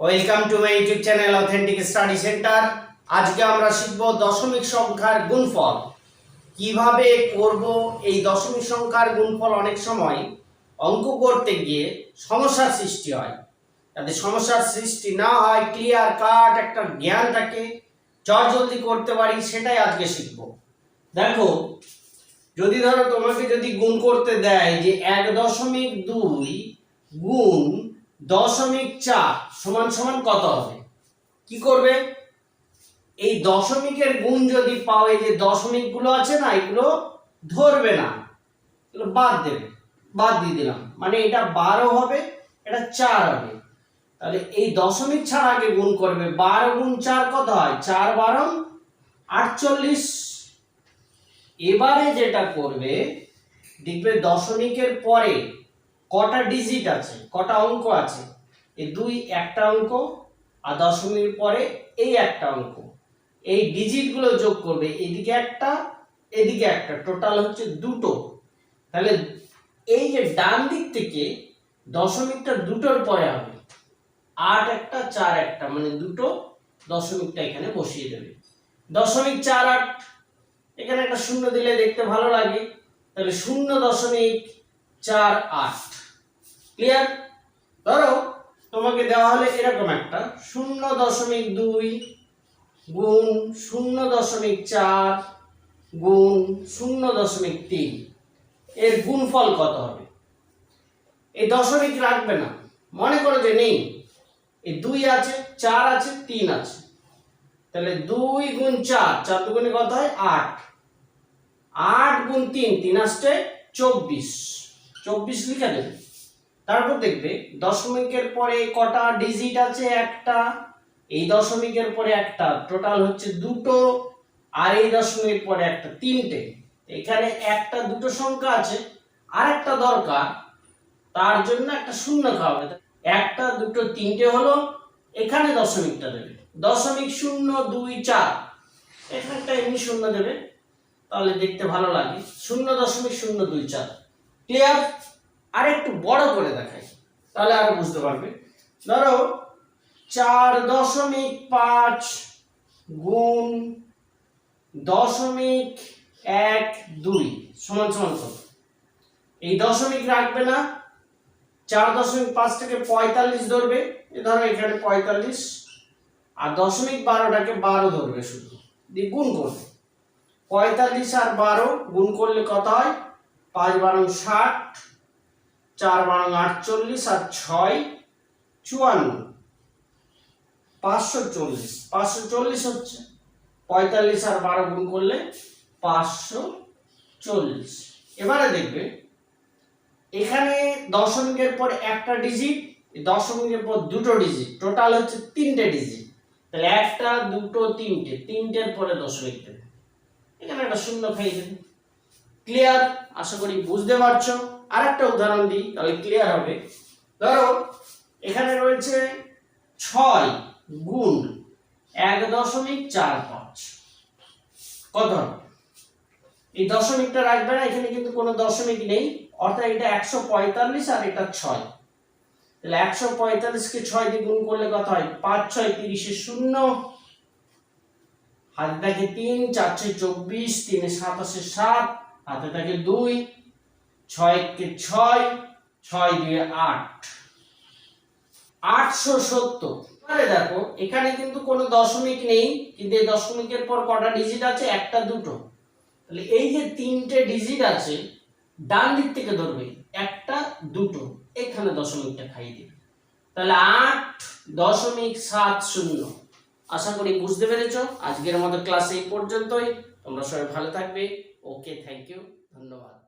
Welcome to my YouTube channel authentic study centre আজকে আমরা শিখব দশমিক সংখ্যার গুণফল। কীভাবে করব এই দশমিক সংখ্যার গুণফল? অনেক সময় অঙ্ক করতে গিয়ে সমস্যার সৃষ্টি হয়। যাতে সমস্যার সৃষ্টি না হয় ক্লিয়ার কাট একটা জ্ঞান থাকে জলদি করতে পারি, সেটাই আজকে শিখব। দেখো, যদি ধরো তোমাকে যদি গুণ করতে দেয় যে এক দশমিক দুই গুণ দশমিক চার সমান সমান কত হবে? কি করবে? এই দশমিকের গুণ যদি পাও, এই যে দশমিকগুলো আছে না, এগুলো ধরবে না। এগুলো বাদ দেবে, বাদ দিয়ে দিলাম। মানে এটা বারো হবে, এটা চার হবে। তাহলে এই দশমিক ছাড়া আগে গুণ করবে। বারো গুণ চার কত হয়? চার বারো, আটচল্লিশ। এবারে যেটা করবে, দেখবে দশমিকের পরে কটা ডিজিট আছে, কটা অঙ্ক আছে? এই দুই একটা অঙ্ক, আর দশমিকের পরে এই একটা অঙ্ক। এই ডিজিটগুলো যোগ করবে, এদিকে একটা এদিকে একটা। টোটাল হচ্ছে দুটো। তাহলে এই যে ডান দিক থেকে দশমিকটা দুটোর পরে হবে, আট একটা, চার একটা মানে দুটো দশমিকটা এখানে বসিয়ে দেবে। দশমিক চার আট, এখানে একটা শূন্য দিলে দেখতে ভালো লাগে। তাহলে শূন্য দশমিক চার আট। ক্লিয়ার ধরো, তোমাকে দেওয়া হলে এরকম একটা, শূন্য দশমিক দুই গুণ শূন্য দশমিক চার গুণ শূন্য দশমিক তিন। এর গুণফল কত হবে? এই দশমিক রাখবে না। মনে করো যে নেই। এই দুই আছে, চার আছে, তিন আছে। তাহলে দুই গুণ চার চার দুগুণে কত হয়? আট। আট গুণ তিন তিন আসছে চব্বিশ। চব্বিশ লিখে দেবে। তারপর দেখবে, দশমিকের পরে কটা ডিজিট আছে? একটা। এই দশমিকের পরে একটা। টোটাল হচ্ছে দুটো। আর এই দশমিকের পরে একটা। তিনটে। এখানে একটা দুটো সংখ্যা আছে। আর একটা দরকার। তার জন্য একটা শূন্য খাওয়াবে একটা, দুটো, তিনটে হলো এখানে দশমিকটা দেবে। দশমিক শূন্য, দুই, চার। এখানে একটা এমনি শূন্য দেবে। তাহলে দেখতে ভালো লাগে। শূন্য দশমিক শূন্য, দুই, চার। ক্লিয়ার আর একটু বড় করে দেখাই, তাহলে আরও বুঝতে পারবে। ধরো, চার দশমিক পাঁচ গুণ দশমিক এক দুই, সমান সমান কত এই দশমিক রাখবে না, চার দশমিক পাঁচ থেকে পঁয়তাল্লিশ ধরবে ধরো এখানে পঁয়তাল্লিশ, আর দশমিক বারোটাকে বারো ধরবে শুধু, দিয়ে গুণ করবে। পঁয়তাল্লিশ আর বারো গুণ করলে কত হয়? পাঁচ বারো ষাট চার বারো আটচল্লিশ আর ছয় চুয়ান্ন। পাঁচশো চল্লিশ। পাঁচশো চল্লিশ হচ্ছে। পঁয়তাল্লিশ আর বারো গুণ করলে পাঁচশো চল্লিশ। এবারে দেখবে, এখানে দশমিকের পর একটা ডিজিট দশমিকের পর দুটো ডিজিট টোটাল হচ্ছে তিনটে ডিজিট তাহলে একটা, দুটো, তিনটে, তিনটের পরে দশমিক দেবে। এখানে একটা শূন্য খাই দেবে ক্লিয়ার আশা করি বুঝতে পারছ। আর একটা উদাহরণ দিই, তাহলে ক্লিয়ার হবে। ধরো, এখানে রয়েছে ছয় গুণ এক দশমিক চার পাঁচ। কত? এই দশমিকটা রাখবে না, এখানে কিন্তু কোনো দশমিক নেই। অর্থাৎ এটা একশো পঁয়তাল্লিশ আর এটা ছয়। তাহলে একশো পঁয়তাল্লিশকে ছয় দিয়ে গুণ করলে কত হয়? পাঁচ ছয় তিরিশে শূন্য। হাতে থাকে তিন, চার ছয় চব্বিশ, তিনে সাতাশে সাত, হাতে থাকে দুই। ছয়কে ছয় ছয় দিয়ে আট। আটশো সত্তর। এবারে দেখো, এখানে কিন্তু কোনো দশমিক নেই, কিন্তু এই দশমিকের পর কটা ডিজিট আছে? একটা, দুটো। তাহলে এই যে তিনটে ডিজিট আছে, ডান দিক থেকে ধরবে, একটা, দুটো। এখানে দশমিকটা খাইয়ে দিবে। তাহলে আট দশমিক সাত শূন্য। আশা করি বুঝতে পেরেছ। আজকের মতো ক্লাস এই পর্যন্তই। তোমরা সবাই ভালো থাকবে। Okay, thank you. ধন্যবাদ।